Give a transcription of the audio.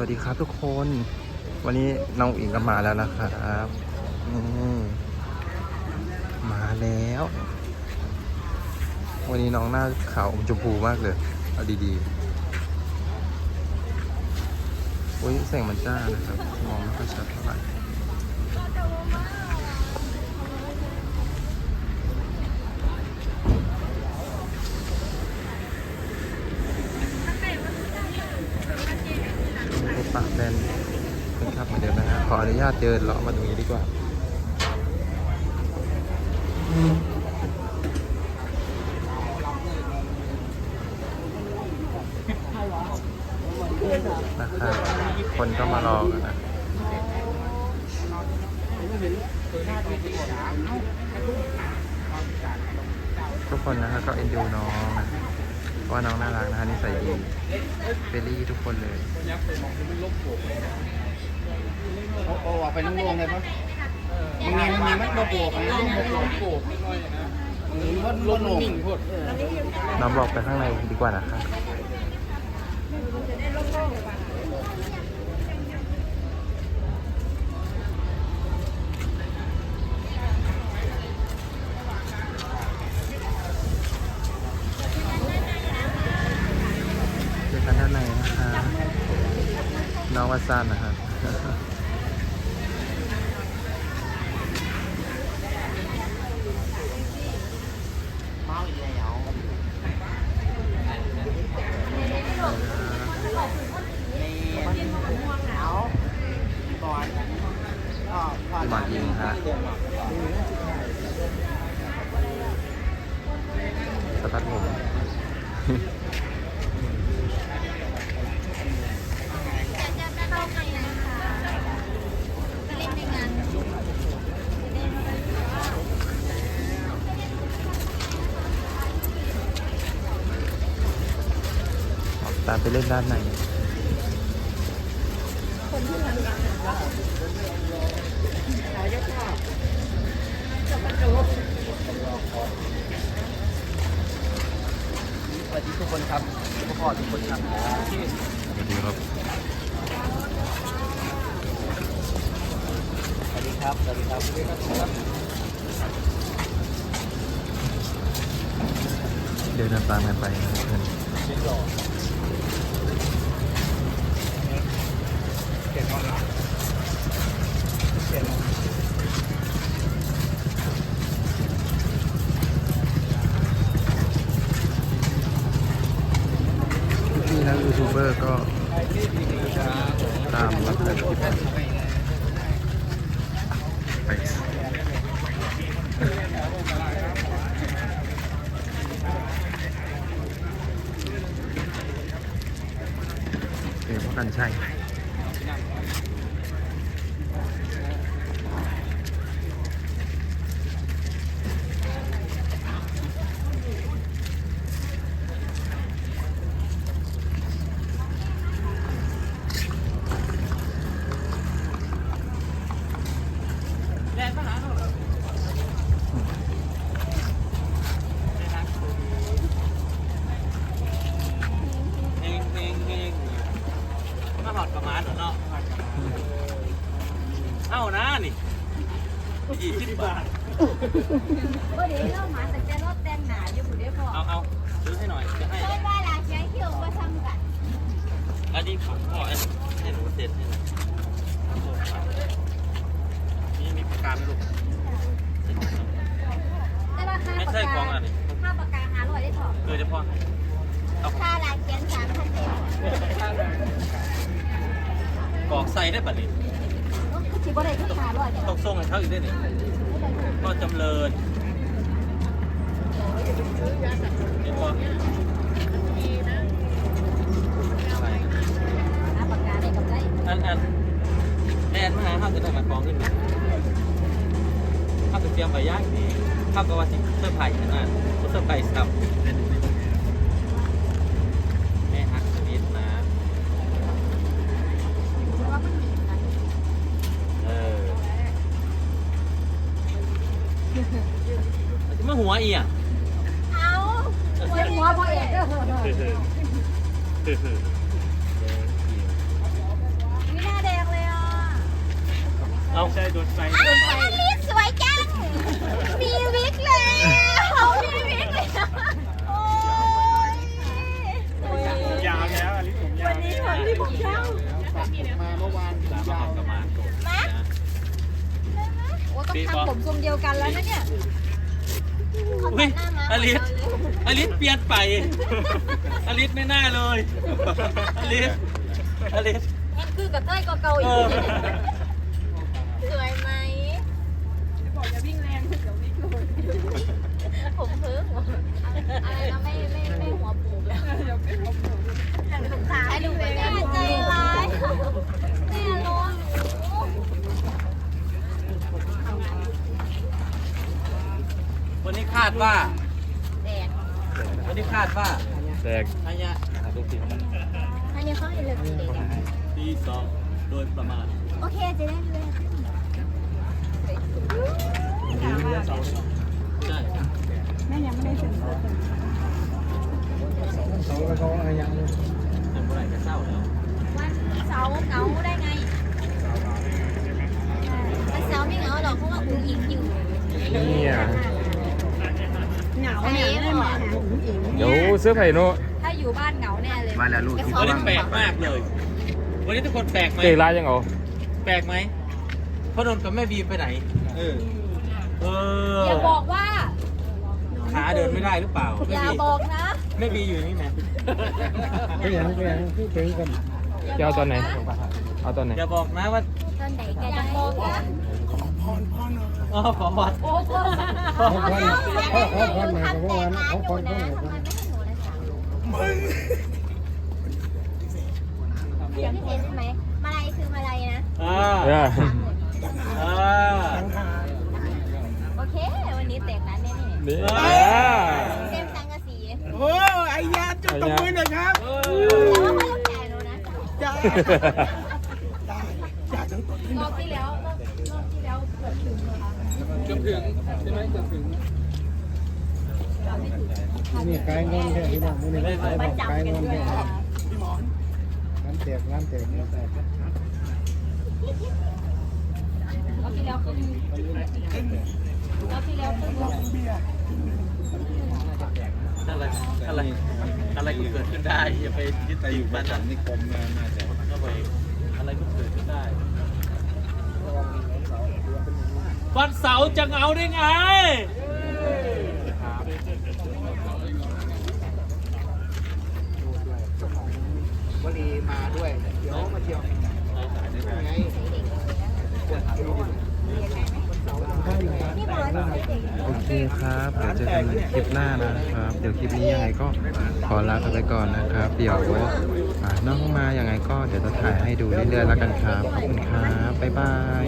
วัสดีครับทุกคน วันนี้น้องอิงก็มาแล้วนะครับนี่มาแล้ว วันนี้น้องหน้าขาวอมชมพูมากเลยเอาดีๆอุ้ยแสงมันจ้านะครับ มองไม่ค่อยชัดเท่าไหร่ะแฟนเป็นครับเหมือนเดิมนะฮะขออนุญาตเดินเลาะมาตรงนี้ดีกว่านะครับคนก็มารอกันนะทุกคนนะครับก็เอ็นดูน้องนะ ว่าน้องน่ารักนะคะนิสัยดีเฟรนลี่ทุกคนเลยโอ้โหออกไปนุ่งๆเลยปะมึงไงมึงไงมันบ่โบกไงมันบ่โบกโบกมันบ่โบกน้องบอกไปข้างในดีกว่านะคะบเจอกันด้านในนะคะน้องวั สซันนะครับเมาอีกแล้วนี่เอาก่อนก็พอพี่หมอนอิงฮะสตัดผม ตามไปเล่นด้านในสวัสดีทุกคนครับทุกคนทุกคนครับสวัสดีครับ สวัสดีครับ สวัสดีครับสวัสดีครับเดินตามกันไปนะครับเพื่อน เก่งมากเก่งมาก พี่นักยู ทูบเบอร์ก็ตามรับเงินคลิปไปเดี๋ยวพวกกันใช่ เฮงเฮงเฮงมาหอดประมาณเนาะเอ้านะนี่ ยี่สิบบาทก็เดี๋ยวเรามาแต่จะรถแต่งหนาอยู่ผู้เดียวพอเอาเอาซื้อให้หน่อย จะให้ เพิ่นว่าลาเชียงคิวมาทำกัน อันนี้ผมขอให้ให้หนูเซ็นให้หน่อยนี่มีประกันไหมลูก แต่ว่าค่าไม่ปากใช่ของกาอันนี้ค่าปากกาหาร้อยได้ถอดคือเฉพาะเอาค่าลาเชียงสามพันเดียวกรอกใส่ได้ป่ะนี่ก็ ชิบ่ได้ที่หาร้อยเดียวต้องส่งให้เขาอีกได้นี่ก็จำเริญเห็นป่ะหาปากกาได้กำไรอันอันแอนมาหาเขาจะได้มากองขึ้นมาเขาจะเตรียมใบย่างดีเขาก็ว่าสิเสื้อร์ไผ่นะนะเสื้อร์ไผ่ซ้ำ หัวอีอะเอาหัวพ่อเอกเด้อวินาแดงเลยอะเอาใช่โดนใจอ้ารีดสวยจัง มีวิกเลยเขามีวิกเลยโอ้ยยาวแล้วอันนี้ผมยาววันนี้ผมที่ผมยาวมาเมื่อวานยาวมามาโอ้ต้องทำผมทรงเดียวกันแล้วนะเนี่ย อุ้ตัยดหน้ามาอลิสอลิสเปลี่ยนไปอลิสไม่น่าเลยอลิสอลิสแอนคือกับเต้ยก็เกาอีกสวยไหมบอกอย่าวิ่งแรงเดี๋ยววิ่งเลยผมเพิ่งอะไรนะไม่ไม่ไม่หัวปูแล้วถ่ายดูไปแม่ใจร้ายแม่ร้อนวันนี้คา ดว่าแดดวันนี้คาดว่าแตกอันเนี้ยอันนี้เขาให้เลือกสีแดง ตีสองโดยประมาณ โอเคจะได้เลย ใช่ เขาเขาอะไรยัง แต่เมื่อไหร่จะเศร้าแล้ว วันเสาร์เหงาได้ไงวันเสาร์ไม่เหงาหรอกเพราะว่าอุ้งอิงอยู่ เนี่ย เหงาเนี่ยไม่มา เดี๋ยวเสื้อไผ่โนถ้าอยู่บ้านเหงาแน่เลยมาแล้วลูกระวันซ้อนี้มแปลกมากเลย วันนี้ทุกคนแปลกไหมเตะร้ายยังเหรอแปลกไหมพ่อนนท์กับแม่บีไปไหน เออเอออย่าบอกว่า ขาเดินไม่ได้หรือเปล่าอแม่ย่าบีบอกนะแม่บีอยู่นี่ไหมก็ยังก็ยังที่ถึงกันจะเอาตอนไหน เอาตอนไหน อย่าบอกนะว่าตอนไหนแกจะบอกนะอ๋อขอวัดโอ้โหเขาพอนเขาเขาพอนมาเขาพอนเขาพอนเขาทำไมไม่ให้หนูเลยจ้ะเสียงพิเศษใช่ไหมมาลัยคือมาลัยนะอ่าเอออ่าโอเค วันนี้แต่งนั้นแน่นี่ๆเต็มสังกะสีโอ้ไอ้ยาจุดตบมือหน่อยครับเอแต่ว่าอเขาต้องจ่ายหนูนะจ้ารอบที่แล้วรอบที่แล้วเกือบถึงเลยค่ะเกือบถึงใช่ไหมเกือบถึง นี่กายงอนแค่ที่บ้านนี่เขาบอกกายงอนแค่ร้านแตกร้านแตกร้านแตกรอบที่แล้วคือรอบที่แล้วคืออะไรอะไรอะไรก็เกิดขึ้นได้อย่าไปยึดติดมันนิคมน่าจะก็ไปอะไรก็เกิดขึ้นได้วันเสาร์จะเหงาได้ไง วลีมา ด้วยเดี๋ยวมาเที่ยวไงพี่บอลใช้เด็กโอเคครับ เดี๋ยวเจอกันในคลิปหน้านะครับ เดี๋ยวคลิปนี้ยังไงก็ขอลากันไปก่อนนะครับ เดี๋ยวอ่าน้องมายังไงก็เดี๋ยวจะถ่ายให้ดูเรื่อยๆแล้วกันครับ ขอบคุณครับ บ๊ายบาย